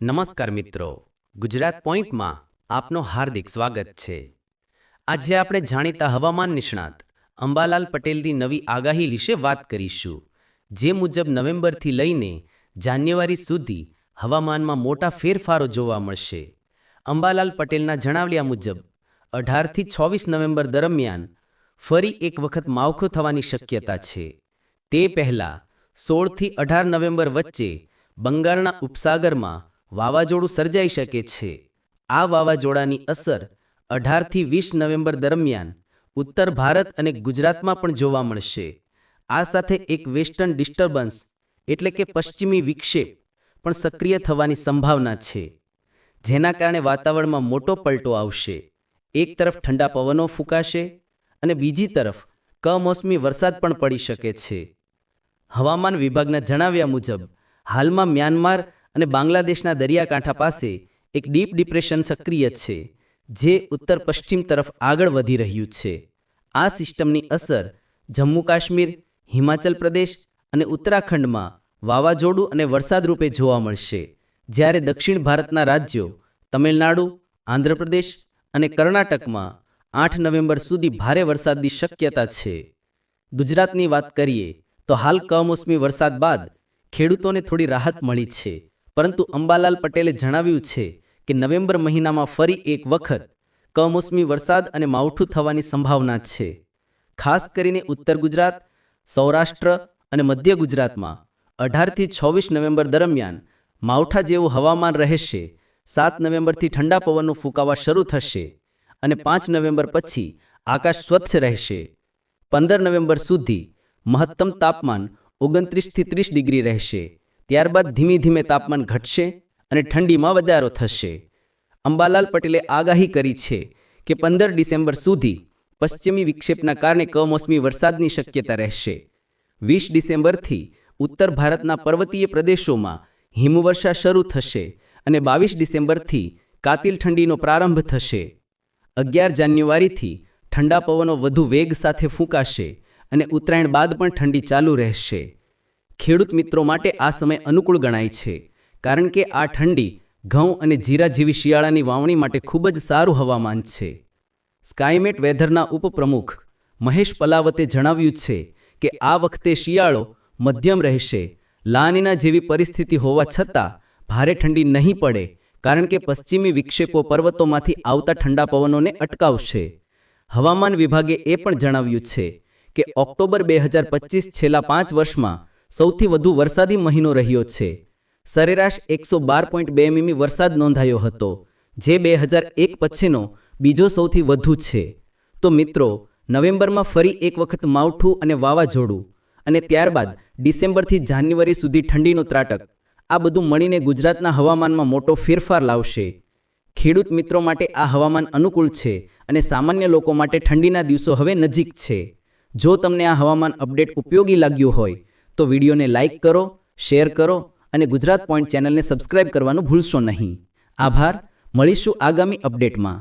નમસ્કાર મિત્રો. ગુજરાત પોઈન્ટમાં આપનો હાર્દિક સ્વાગત છે. આજે આપણે જાણીતા હવામાન નિષ્ણાત અંબાલાલ પટેલની નવી આગાહી વિશે વાત કરીશું, જે મુજબ નવેમ્બરથી લઈને જાન્યુઆરી સુધી હવામાનમાં મોટા ફેરફારો જોવા મળશે. અંબાલાલ પટેલના જણાવ્યા મુજબ, અઢારથી છવ્વીસ નવેમ્બર દરમિયાન ફરી એક વખત માવખું થવાની શક્યતા છે. તે પહેલાં સોળથી અઢાર નવેમ્બર વચ્ચે બંગાળના ઉપસાગરમાં વાવાઝોડું સર્જાઈ શકે છે. આ વાવાઝોડાની અસર અઢારથી વીસ નવેમ્બર દરમિયાન ઉત્તર ભારત અને ગુજરાતમાં પણ જોવા મળશે. આ સાથે એક વેસ્ટર્ન ડિસ્ટર્બન્સ એટલે કે પશ્ચિમી વિક્ષેપ પણ સક્રિય થવાની સંભાવના છે. જેના કારણે વાતાવરણમાં મોટો પલટો આવશે. એક તરફ ઠંડા પવનો ફૂંકાશે અને બીજી તરફ કમોસમી વરસાદ પણ પડી શકે છે. હવામાન વિભાગના જણાવ્યા મુજબ, હાલમાં મ્યાનમાર અને બાંગ્લાદેશના દરિયાકાંઠા પાસે એક ડીપ ડિપ્રેશન સક્રિય છે, જે ઉત્તર પશ્ચિમ તરફ આગળ વધી રહ્યું છે. આ સિસ્ટમની અસર જમ્મુ કાશ્મીર, હિમાચલ પ્રદેશ અને ઉત્તરાખંડમાં વાવાઝોડું અને વરસાદ રૂપે જોવા મળશે, જ્યારે દક્ષિણ ભારતના રાજ્યો તમિલનાડુ, આંધ્રપ્રદેશ અને કર્ણાટકમાં આઠ નવેમ્બર સુધી ભારે વરસાદની શક્યતા છે. ગુજરાતની વાત કરીએ તો હાલ કમોસમી વરસાદ બાદ ખેડૂતોને થોડી રાહત મળી છે. પરંતુ અંબાલાલ પટેલે જણાવ્યું છે કે નવેમ્બર મહિનામાં ફરી એક વખત કમોસમી વરસાદ અને માવઠું થવાની સંભાવના છે. ખાસ કરીને ઉત્તર ગુજરાત, સૌરાષ્ટ્ર અને મધ્ય ગુજરાતમાં અઢારથી છવ્વીસ નવેમ્બર દરમિયાન માવઠા જેવું હવામાન રહેશે, સાત નવેમ્બરથી ઠંડા પવનનું ફૂંકાવા શરૂ થશે અને પાંચ નવેમ્બર પછી આકાશ સ્વચ્છ રહેશે. પંદર નવેમ્બર સુધી મહત્તમ તાપમાન ઓગણત્રીસથી ત્રીસ ડિગ્રી રહેશે. ત્યારબાદ ધીમે ધીમે તાપમાન ઘટશે અને ઠંડીમાં વધારો થશે. અંબાલાલ પટેલે આગાહી કરી છે કે પંદર ડિસેમ્બર સુધી પશ્ચિમી વિક્ષેપના કારણે કમોસમી વરસાદની શક્યતા રહેશે. વીસ ડિસેમ્બરથી ઉત્તર ભારતના પર્વતીય પ્રદેશોમાં હિમવર્ષા શરૂ થશે અને બાવીસ ડિસેમ્બરથી કાતિલ ઠંડીનો પ્રારંભ થશે. અગિયાર જાન્યુઆરીથી ઠંડા પવનો વધુ વેગ સાથે ફૂંકાશે અને ઉત્તરાયણ બાદ પણ ઠંડી ચાલુ રહેશે. ખેડૂત મિત્રો માટે આ સમય અનુકૂળ ગણાય છે, કારણ કે આ ઠંડી, ઘઉં અને જીરા જેવી શિયાળાની વાવણી માટે ખૂબ જ સારું હવામાન છે. સ્કાયમેટ વેધરના ઉપપ્રમુખ મહેશ પલાવતે જણાવ્યું છે કે આ વખતે શિયાળો મધ્યમ રહેશે. લાનીના જેવી પરિસ્થિતિ હોવા છતાં ભારે ઠંડી નહીં પડે, કારણ કે પશ્ચિમી વિક્ષેપો પર્વતોમાંથી આવતા ઠંડા પવનોને અટકાવશે. હવામાન વિભાગે એ પણ જણાવ્યું છે કે ઓક્ટોબર બે છેલ્લા પાંચ વર્ષમાં સૌથી વધુ વરસાદી મહિનો રહ્યો છે. સરેરાશ એકસો બાર પોઈન્ટ બે મીમી વરસાદ નોંધાયો હતો, જે બે હજાર એક પછીનો બીજો સૌથી વધુ છે. તો મિત્રો, નવેમ્બરમાં ફરી એક વખત માવઠું અને વાવાઝોડું અને ત્યારબાદ ડિસેમ્બરથી જાન્યુઆરી સુધી ઠંડીનો ત્રાટક. આ બધું મળીને ગુજરાતના હવામાનમાં મોટો ફેરફાર લાવશે. ખેડૂત મિત્રો માટે આ હવામાન અનુકૂળ છે અને સામાન્ય લોકો માટે ઠંડીના દિવસો હવે નજીક છે. જો તમને આ હવામાન અપડેટ ઉપયોગી લાગ્યું હોય તો વિડીયોને લાઇક કરો, શેર કરો અને ગુજરાત પોઈન્ટ ચેનલને સબસ્ક્રાઇબ કરવાનું ભૂલશો નહીં. આભાર. મળીશું આગામી અપડેટમાં.